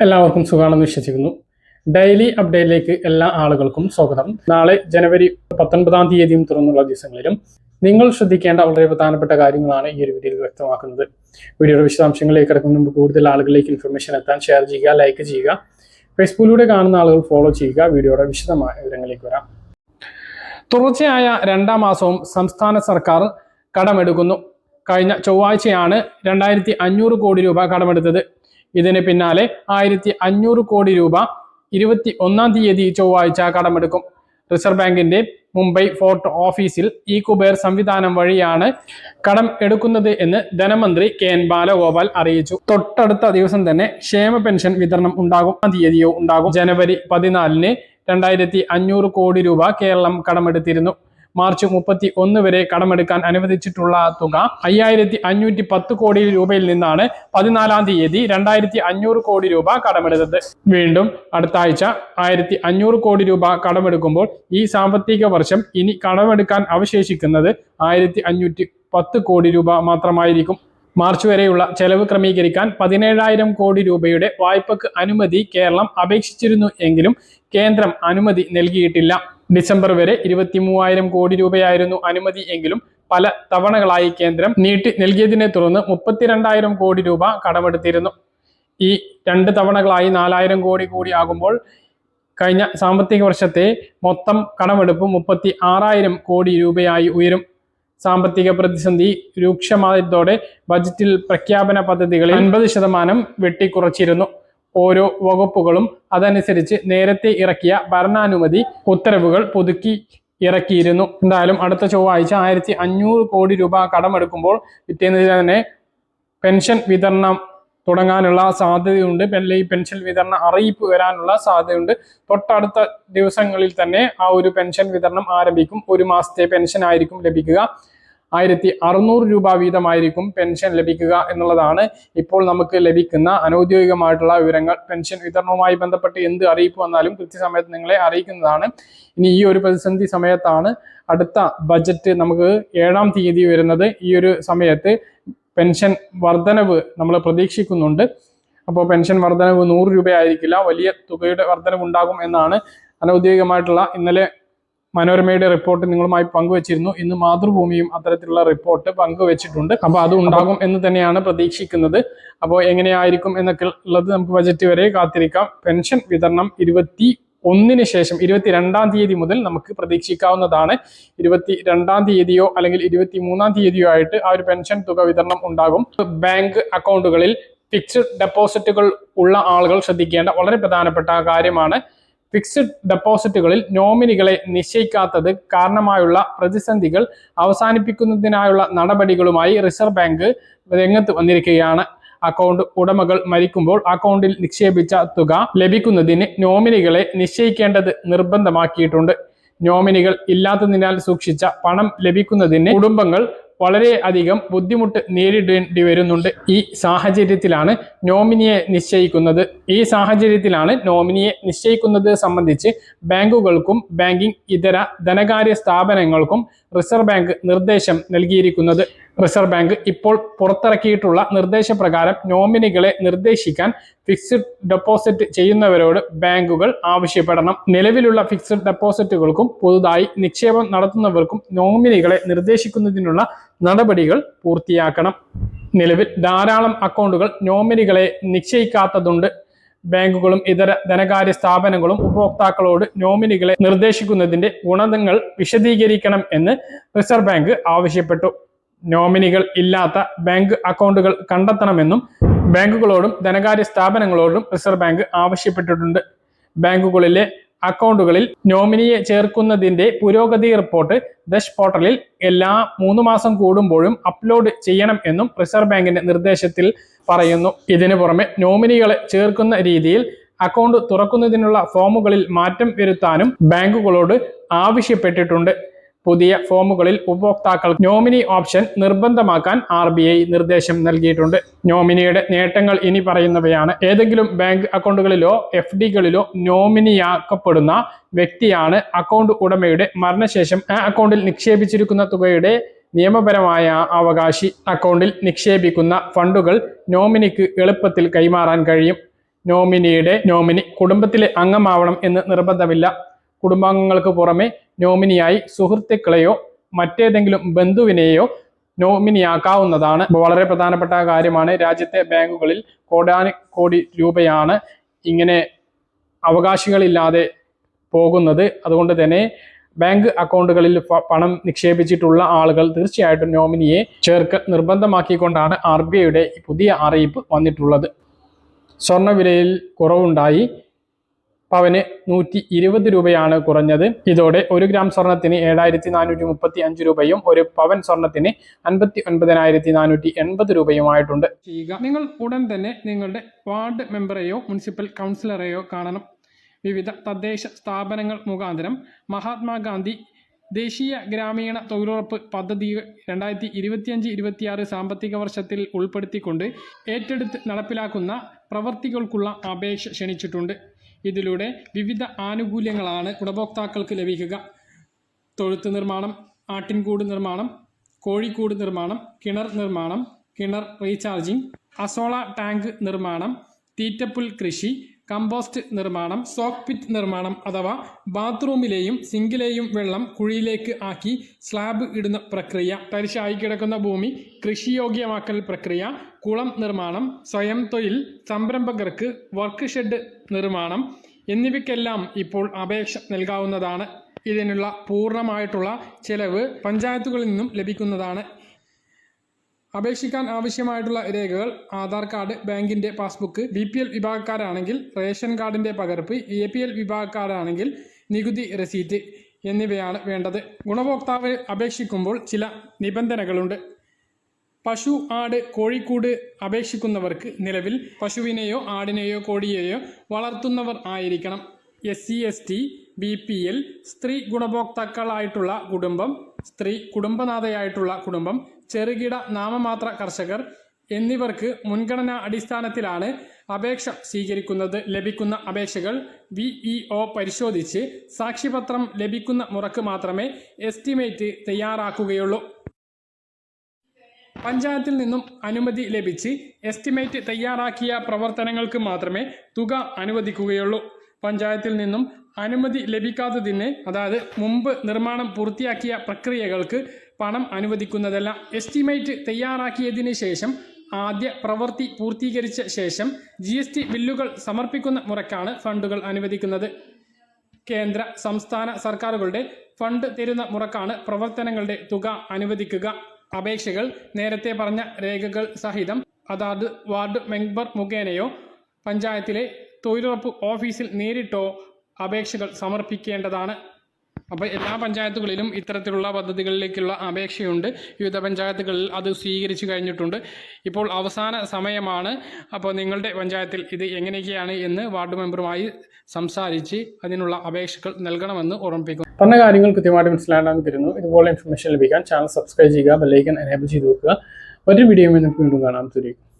എല്ലാവർക്കും സുഖമാണെന്ന് വിശ്വസിക്കുന്നു. ഡെയിലി അപ്ഡേറ്റിലേക്ക് എല്ലാ ആളുകൾക്കും സ്വാഗതം. നാളെ ജനുവരി പത്തൊൻപതാം തീയതിയും തുറന്നുള്ള ദിവസങ്ങളിലും നിങ്ങൾ ശ്രദ്ധിക്കേണ്ട വളരെ പ്രധാനപ്പെട്ട കാര്യങ്ങളാണ് ഈ ഒരു വീഡിയോയിൽ വ്യക്തമാക്കുന്നത്. വീഡിയോയുടെ വിശദാംശങ്ങളിലേക്ക് കിടക്കുന്ന മുമ്പ് കൂടുതൽ ആളുകളിലേക്ക് ഇൻഫർമേഷൻ എത്താൻ ഷെയർ ചെയ്യുക ലൈക്ക് ചെയ്യുക ഫേസ്ബുക്കിലൂടെ കാണുന്ന ആളുകൾ ഫോളോ ചെയ്യുക വീഡിയോയുടെ വിശദമായ വിവരങ്ങളിലേക്ക് വരാം. തുടർച്ചയായ രണ്ടാം മാസവും സംസ്ഥാന സർക്കാർ കടമെടുക്കുന്നു. കഴിഞ്ഞ ചൊവ്വാഴ്ചയാണ് രണ്ടായിരത്തി അഞ്ഞൂറ് കോടി രൂപ കടമെടുത്തത്. ഇതിന് പിന്നാലെ ആയിരത്തി അഞ്ഞൂറ് കോടി രൂപ ഇരുപത്തി ഒന്നാം തീയതി ചൊവ്വാഴ്ച കടമെടുക്കും. റിസർവ് ബാങ്കിന്റെ മുംബൈ ഫോർട്ട് ഓഫീസിൽ ഈ കുബേർ സംവിധാനം വഴിയാണ് കടം എടുക്കുന്നത് എന്ന് ധനമന്ത്രി കെ എൻ ബാലഗോപാൽ അറിയിച്ചു. തൊട്ടടുത്ത ദിവസം തന്നെ ക്ഷേമ പെൻഷൻ വിതരണം ഉണ്ടാകും. ആ തീയതിയോ ഉണ്ടാകും. ജനുവരി പതിനാലിന് രണ്ടായിരത്തി അഞ്ഞൂറ് കോടി രൂപ കേരളം കടമെടുത്തിരുന്നു. മാർച്ച് മുപ്പത്തി ഒന്ന് വരെ കടമെടുക്കാൻ അനുവദിച്ചിട്ടുള്ള തുക അയ്യായിരത്തി അഞ്ഞൂറ്റി പത്ത് കോടി രൂപയിൽ നിന്നാണ് പതിനാലാം തീയതി രണ്ടായിരത്തി അഞ്ഞൂറ് കോടി രൂപ കടമെടുത്തത്. വീണ്ടും അടുത്ത ആഴ്ച ആയിരത്തി അഞ്ഞൂറ് കോടി രൂപ കടമെടുക്കുമ്പോൾ ഈ സാമ്പത്തിക വർഷം ഇനി കടമെടുക്കാൻ അവശേഷിക്കുന്നത് ആയിരത്തി അഞ്ഞൂറ്റി പത്ത് കോടി രൂപ മാത്രമായിരിക്കും. മാർച്ച് വരെയുള്ള ചെലവ് ക്രമീകരിക്കാൻ പതിനേഴായിരം കോടി രൂപയുടെ വായ്പക്ക് അനുമതി കേരളം അപേക്ഷിച്ചിരുന്നു എങ്കിലും കേന്ദ്രം അനുമതി നൽകിയിട്ടില്ല. ഡിസംബർ വരെ ഇരുപത്തി മൂവായിരം കോടി രൂപയായിരുന്നു അനുമതി എങ്കിലും പല തവണകളായി കേന്ദ്രം നീട്ടി നൽകിയതിനെ തുടർന്ന് മുപ്പത്തിരണ്ടായിരം കോടി രൂപ കടമെടുത്തിരുന്നു. ഈ രണ്ട് തവണകളായി നാലായിരം കോടി കൂടി ആകുമ്പോൾ കഴിഞ്ഞ സാമ്പത്തിക വർഷത്തെ മൊത്തം കടമെടുപ്പ് മുപ്പത്തി ആറായിരം കോടി രൂപയായി ഉയരും. സാമ്പത്തിക പ്രതിസന്ധി രൂക്ഷമായതോടെ ബജറ്റിൽ പ്രഖ്യാപന പദ്ധതികളിൽ അൻപത് ശതമാനം വെട്ടിക്കുറച്ചിരുന്നു. ഓരോ വകുപ്പുകളും അതനുസരിച്ച് നേരത്തെ ഇറക്കിയ ഭരണാനുമതി ഉത്തരവുകൾ പുതുക്കി ഇറക്കിയിരുന്നു. എന്തായാലും അടുത്ത ചൊവ്വാഴ്ച ആയിരത്തി അഞ്ഞൂറ് കോടി രൂപ കടമെടുക്കുമ്പോൾ പിറ്റേന്ന് തന്നെ പെൻഷൻ വിതരണം തുടങ്ങാനുള്ള സാധ്യതയുണ്ട്. ഈ പെൻഷൻ വിതരണ അറിയിപ്പ് വരാനുള്ള സാധ്യതയുണ്ട്. തൊട്ടടുത്ത ദിവസങ്ങളിൽ തന്നെ ആ ഒരു പെൻഷൻ വിതരണം ആരംഭിക്കും. ഒരു മാസത്തെ പെൻഷൻ ആയിരിക്കും ലഭിക്കുക. ആയിരത്തി അറുന്നൂറ് രൂപ വീതമായിരിക്കും പെൻഷൻ ലഭിക്കുക എന്നുള്ളതാണ് ഇപ്പോൾ നമുക്ക് ലഭിക്കുന്ന അനൌദ്യോഗികമായിട്ടുള്ള വിവരങ്ങൾ. പെൻഷൻ വിതരണവുമായി ബന്ധപ്പെട്ട് എന്ത് അറിയിപ്പ് വന്നാലും കൃത്യസമയത്ത് നിങ്ങളെ അറിയിക്കുന്നതാണ്. ഇനി ഈ ഒരു പ്രതിസന്ധി സമയത്താണ് അടുത്ത ബജറ്റ് നമുക്ക് ഏഴാം തീയതി വരുന്നത്. ഈ ഒരു സമയത്ത് പെൻഷൻ വർധനവ് നമ്മൾ പ്രതീക്ഷിക്കുന്നുണ്ട്. അപ്പോൾ പെൻഷൻ വർധനവ് നൂറ് രൂപയായിരിക്കില്ല. വലിയ തുകയുടെ വർധനവ് ഉണ്ടാകും എന്നാണ് അനൗദ്യോഗികമായിട്ടുള്ള ഇന്നലെ മനോരമയുടെ റിപ്പോർട്ട് നിങ്ങളുമായി പങ്കുവച്ചിരുന്നു. ഇന്ന് മാതൃഭൂമിയും അത്തരത്തിലുള്ള റിപ്പോർട്ട് പങ്കുവച്ചിട്ടുണ്ട്. അപ്പോൾ അത് ഉണ്ടാകും എന്ന് തന്നെയാണ് പ്രതീക്ഷിക്കുന്നത്. അപ്പോൾ എങ്ങനെയായിരിക്കും എന്നൊക്കെ ഉള്ളത് നമുക്ക് ബജറ്റ് വരെ കാത്തിരിക്കാം. പെൻഷൻ വിതരണം ഇരുപത്തി ഒന്നിന് ശേഷം ഇരുപത്തിരണ്ടാം തീയതി മുതൽ നമുക്ക് പ്രതീക്ഷിക്കാവുന്നതാണ്. ഇരുപത്തി രണ്ടാം തീയതിയോ അല്ലെങ്കിൽ ഇരുപത്തി മൂന്നാം തീയതിയോ ആയിട്ട് ആ ഒരു പെൻഷൻ തുക വിതരണം ഉണ്ടാകും. ബാങ്ക് അക്കൗണ്ടുകളിൽ ഫിക്സ്ഡ് ഡെപ്പോസിറ്റുകൾ ഉള്ള ആളുകൾ ശ്രദ്ധിക്കേണ്ട വളരെ പ്രധാനപ്പെട്ട കാര്യമാണ്. ഫിക്സ്ഡ് ഡെപ്പോസിറ്റുകളിൽ നോമിനികളെ നിശ്ചയിക്കാത്തത് കാരണമായുള്ള പ്രതിസന്ധികൾ അവസാനിപ്പിക്കുന്നതിനായുള്ള നടപടികളുമായി റിസർവ് ബാങ്ക് രംഗത്ത് വന്നിരിക്കുകയാണ്. അക്കൗണ്ട് ഉടമകൾ മരിക്കുമ്പോൾ അക്കൗണ്ടിൽ നിക്ഷേപിച്ച തുക ലഭിക്കുന്നതിന് നോമിനികളെ നിശ്ചയിക്കേണ്ടത് നിർബന്ധമാക്കിയിട്ടുണ്ട്. നോമിനികൾ ഇല്ലാത്തതിനാൽ സൂക്ഷിച്ച പണം ലഭിക്കുന്നതിന് കുടുംബങ്ങൾ വളരെയധികം ബുദ്ധിമുട്ട് നേരിടേണ്ടി വരുന്നുണ്ട് ഈ സാഹചര്യത്തിലാണ് നോമിനിയെ നിശ്ചയിക്കുന്നത്. ഈ സാഹചര്യത്തിലാണ് നോമിനിയെ നിശ്ചയിക്കുന്നത് സംബന്ധിച്ച് ബാങ്കുകൾക്കും ബാങ്കിംഗ് ഇതര ധനകാര്യ സ്ഥാപനങ്ങൾക്കും റിസർവ് ബാങ്ക് നിർദ്ദേശം നൽകിയിരിക്കുന്നത്. റിസർവ് ബാങ്ക് ഇപ്പോൾ പുറത്തിറക്കിയിട്ടുള്ള നിർദ്ദേശപ്രകാരം നോമിനികളെ നിർദ്ദേശിക്കാൻ ഫിക്സ്ഡ് ഡെപ്പോസിറ്റ് ചെയ്യുന്നവരോട് ബാങ്കുകൾ ആവശ്യപ്പെടണം. നിലവിലുള്ള ഫിക്സ്ഡ് ഡെപ്പോസിറ്റുകൾക്കും പുതുതായി നിക്ഷേപം നടത്തുന്നവർക്കും നോമിനികളെ നിർദ്ദേശിക്കുന്നതിനുള്ള നടപടികൾ പൂർത്തിയാക്കണം. നിലവിൽ ധാരാളം അക്കൗണ്ടുകൾ നോമിനികളെ നിശ്ചയിക്കാത്തതുണ്ട്. ബാങ്കുകളും ഇതര ധനകാര്യ സ്ഥാപനങ്ങളും ഉപഭോക്താക്കളോട് നോമിനികളെ നിർദ്ദേശിക്കുന്നതിന്റെ ഗുണങ്ങൾ വിശദീകരിക്കണം എന്ന് റിസർവ് ബാങ്ക് ആവശ്യപ്പെട്ടു. നോമിനികൾ ഇല്ലാത്ത ബാങ്ക് അക്കൗണ്ടുകൾ കണ്ടെത്തണമെന്നും ബാങ്കുകളോടും ധനകാര്യ സ്ഥാപനങ്ങളോടും റിസർവ് ബാങ്ക് ആവശ്യപ്പെട്ടിട്ടുണ്ട്. ബാങ്കുകളിലെ അക്കൗണ്ടുകളിൽ നോമിനിയെ ചേർക്കുന്നതിന്റെ പുരോഗതി റിപ്പോർട്ട് ദശ് പോർട്ടലിൽ എല്ലാ മൂന്ന് മാസം കൂടുമ്പോഴും അപ്ലോഡ് ചെയ്യണം എന്നും റിസർവ് ബാങ്കിന്റെ നിർദ്ദേശത്തിൽ പറയുന്നു. ഇതിനു പുറമെ നോമിനികളെ ചേർക്കുന്ന രീതിയിൽ അക്കൗണ്ട് തുറക്കുന്നതിനുള്ള ഫോമുകളിൽ മാറ്റം വരുത്താനും ബാങ്കുകളോട് ആവശ്യപ്പെട്ടിട്ടുണ്ട്. പുതിയ ഫോമുകളിൽ ഉപഭോക്താക്കൾ നോമിനി ഓപ്ഷൻ നിർബന്ധമാക്കാൻ ആർ ബി ഐ നിർദ്ദേശം നൽകിയിട്ടുണ്ട്. നോമിനിയുടെ നേട്ടങ്ങൾ ഇനി പറയുന്നവയാണ്. ഏതെങ്കിലും ബാങ്ക് അക്കൗണ്ടുകളിലോ എഫ് ഡികളിലോ നോമിനിയാക്കപ്പെടുന്ന വ്യക്തിയാണ് അക്കൗണ്ട് ഉടമയുടെ മരണശേഷം ആ അക്കൗണ്ടിൽ നിക്ഷേപിച്ചിരിക്കുന്ന തുകയുടെ നിയമപരമായ അവകാശി. അക്കൗണ്ടിൽ നിക്ഷേപിക്കുന്ന ഫണ്ടുകൾ നോമിനിക്ക് എളുപ്പത്തിൽ കൈമാറാൻ കഴിയും. നോമിനിയുടെ നോമിനി കുടുംബത്തിലെ അംഗമാവണം എന്ന് നിർബന്ധമില്ല. കുടുംബാംഗങ്ങൾക്ക് പുറമെ നോമിനിയായി സുഹൃത്തുക്കളെയോ മറ്റേതെങ്കിലും ബന്ധുവിനെയോ നോമിനിയാക്കാവുന്നതാണ്. വളരെ പ്രധാനപ്പെട്ട കാര്യമാണ് രാജ്യത്തെ ബാങ്കുകളിൽ കോടാന കോടി രൂപയാണ് ഇങ്ങനെ അവകാശികളില്ലാതെ പോകുന്നത്. അതുകൊണ്ട് തന്നെ ബാങ്ക് അക്കൗണ്ടുകളിൽ പണം നിക്ഷേപിച്ചിട്ടുള്ള ആളുകൾ തീർച്ചയായിട്ടും നോമിനിയെ ചേർക്ക് നിർബന്ധമാക്കിക്കൊണ്ടാണ് ആർ ബി ഐയുടെ പുതിയ അറിയിപ്പ് വന്നിട്ടുള്ളത്. സ്വർണവിലയിൽ കുറവുണ്ടായി. പവന് നൂറ്റി ഇരുപത് രൂപയാണ് കുറഞ്ഞത്. ഇതോടെ ഒരു ഗ്രാം സ്വർണത്തിന് ഏഴായിരത്തി നാനൂറ്റി മുപ്പത്തി അഞ്ച് രൂപയും ഒരു പവൻ സ്വർണത്തിന് അൻപത്തി ഒൻപതിനായിരത്തി നാനൂറ്റി എൺപത് രൂപയുമായിട്ടുണ്ട്. ചെയ്യുക. നിങ്ങൾ ഉടൻ തന്നെ നിങ്ങളുടെ വാർഡ് മെമ്പറെയോ മുനിസിപ്പൽ കൗൺസിലറെയോ കാണണം. വിവിധ തദ്ദേശ സ്ഥാപനങ്ങൾ മുഖാന്തരം മഹാത്മാഗാന്ധി ദേശീയ ഗ്രാമീണ തൊഴിലുറപ്പ് പദ്ധതി രണ്ടായിരത്തി ഇരുപത്തിയഞ്ച് ഇരുപത്തിയാറ് സാമ്പത്തിക വർഷത്തിൽ ഉൾപ്പെടുത്തിക്കൊണ്ട് ഏറ്റെടുത്ത് നടപ്പിലാക്കുന്ന പ്രവർത്തികൾക്കുള്ള അപേക്ഷ ക്ഷണിച്ചിട്ടുണ്ട്. ഇതിലൂടെ വിവിധ ആനുകൂല്യങ്ങളാണ് ഗുണഭോക്താക്കൾക്ക് ലഭിക്കുക. തൊഴുത്ത് നിർമ്മാണം ആട്ടിൻകൂട് നിർമ്മാണം കോഴിക്കൂട് നിർമ്മാണം കിണർ നിർമ്മാണം കിണർ റീചാർജിംഗ് അസോള ടാങ്ക് നിർമ്മാണം തീറ്റപ്പുൽ കൃഷി കമ്പോസ്റ്റ് നിർമ്മാണം സോക്ക് പിറ്റ് നിർമ്മാണം അഥവാ ബാത്റൂമിലെയും സിങ്കിലെയും വെള്ളം കുഴിയിലേക്ക് ആക്കി സ്ലാബ് ഇടുന്ന പ്രക്രിയ തരിശായി കിടക്കുന്ന ഭൂമി കൃഷിയോഗ്യമാക്കൽ പ്രക്രിയ കുളം നിർമ്മാണം സ്വയം തൊഴിൽ സംരംഭകർക്ക് വർക്ക് ഷെഡ് നിർമ്മാണം എന്നിവയ്ക്കെല്ലാം ഇപ്പോൾ അപേക്ഷ നൽകാവുന്നതാണ്. ഇതിനുള്ള പൂർണമായിട്ടുള്ള ചെലവ് പഞ്ചായത്തുകളിൽ നിന്നും ലഭിക്കുന്നതാണ്. അപേക്ഷിക്കാൻ ആവശ്യമായിട്ടുള്ള രേഖകൾ ആധാർ കാർഡ് ബാങ്കിന്റെ പാസ്ബുക്ക് ബി പി എൽ വിഭാഗക്കാരാണെങ്കിൽ റേഷൻ കാർഡിന്റെ പകർപ്പ് എ പി എൽ വിഭാഗക്കാരാണെങ്കിൽ നികുതി റെസീറ്റ് എന്നിവയാണ് വേണ്ടത്. ഗുണഭോക്താവ് അപേക്ഷിക്കുമ്പോൾ ചില നിബന്ധനകളുണ്ട്. പശു ആട് കോഴിക്കൂട് അപേക്ഷിക്കുന്നവർക്ക് നിലവിൽ പശുവിനെയോ ആടിനെയോ കോഴിയെയോ വളർത്തുന്നവർ ആയിരിക്കണം. S C S T B P L സ്ത്രീ ഗുണഭോക്താക്കളായിട്ടുള്ള കുടുംബം സ്ത്രീ കുടുംബനാഥയായിട്ടുള്ള കുടുംബം ചെറുകിട നാമമാത്ര കർഷകർ എന്നിവർക്ക് മുൻഗണനാ അടിസ്ഥാനത്തിലാണ് അപേക്ഷ സ്വീകരിക്കുന്നത്. ലഭിക്കുന്ന അപേക്ഷകൾ വി ഇ ഒ പരിശോധിച്ച് സാക്ഷിപത്രം ലഭിക്കുന്ന മുറക്ക് മാത്രമേ എസ്റ്റിമേറ്റ് തയ്യാറാക്കുകയുള്ളൂ. പഞ്ചായത്തിൽ നിന്നും അനുമതി ലഭിച്ച് എസ്റ്റിമേറ്റ് തയ്യാറാക്കിയ പ്രവർത്തനങ്ങൾക്ക് മാത്രമേ തുക അനുവദിക്കുകയുള്ളൂ. പഞ്ചായത്തിൽ നിന്നും അനുമതി ലഭിക്കാത്തതിന് അതായത് മുമ്പ് നിർമ്മാണം പൂർത്തിയാക്കിയ പ്രക്രിയകൾക്ക് പണം അനുവദിക്കുന്നതല്ല. എസ്റ്റിമേറ്റ് തയ്യാറാക്കിയതിന് ശേഷം ആദ്യ പ്രവൃത്തി പൂർത്തീകരിച്ച ശേഷം ജി എസ് ടി ബില്ലുകൾ സമർപ്പിക്കുന്ന മുറക്കാണ് ഫണ്ടുകൾ അനുവദിക്കുന്നത്. കേന്ദ്ര സംസ്ഥാന സർക്കാരുകളുടെ ഫണ്ട് തരുന്ന മുറക്കാണ് പ്രവർത്തനങ്ങളുടെ തുക അനുവദിക്കുക. അപേക്ഷകൾ നേരത്തെ പറഞ്ഞ രേഖകൾ സഹിതം അതാത് വാർഡ് മെമ്പർ മുഖേനയോ പഞ്ചായത്തിലെ തൊഴിലുറപ്പ് ഓഫീസിൽ നേരിട്ടോ അപേക്ഷകൾ സമർപ്പിക്കേണ്ടതാണ്. അപ്പോൾ എല്ലാ പഞ്ചായത്തുകളിലും ഇത്തരത്തിലുള്ള പദ്ധതികളിലേക്കുള്ള അപേക്ഷയുണ്ട്. വിവിധ പഞ്ചായത്തുകളിൽ അത് സ്വീകരിച്ചു കഴിഞ്ഞിട്ടുണ്ട്. ഇപ്പോൾ അവസാന സമയമാണ്. അപ്പോൾ നിങ്ങളുടെ പഞ്ചായത്തിൽ ഇത് എങ്ങനെയൊക്കെയാണ് എന്ന് വാർഡ് മെമ്പറുമായി സംസാരിച്ച് അതിനുള്ള അപേക്ഷകൾ നൽകണമെന്ന് ഓർമ്മിപ്പിക്കുന്നു. പറഞ്ഞ കാര്യങ്ങൾ കൃത്യമായിട്ട് മനസ്സിലാണ്ടാന്ന് കരുതുന്നു ഇതുപോലെ ഇൻഫർമേഷൻ ലഭിക്കാൻ ചാനൽ സബ്സ്ക്രൈബ് ചെയ്യുക ബെല്ലൈക്കൻ എനേബിൾ ചെയ്ത് വെക്കുക. ഒരു വീഡിയോ നമുക്ക് വീണ്ടും കാണാം തുരിക്കും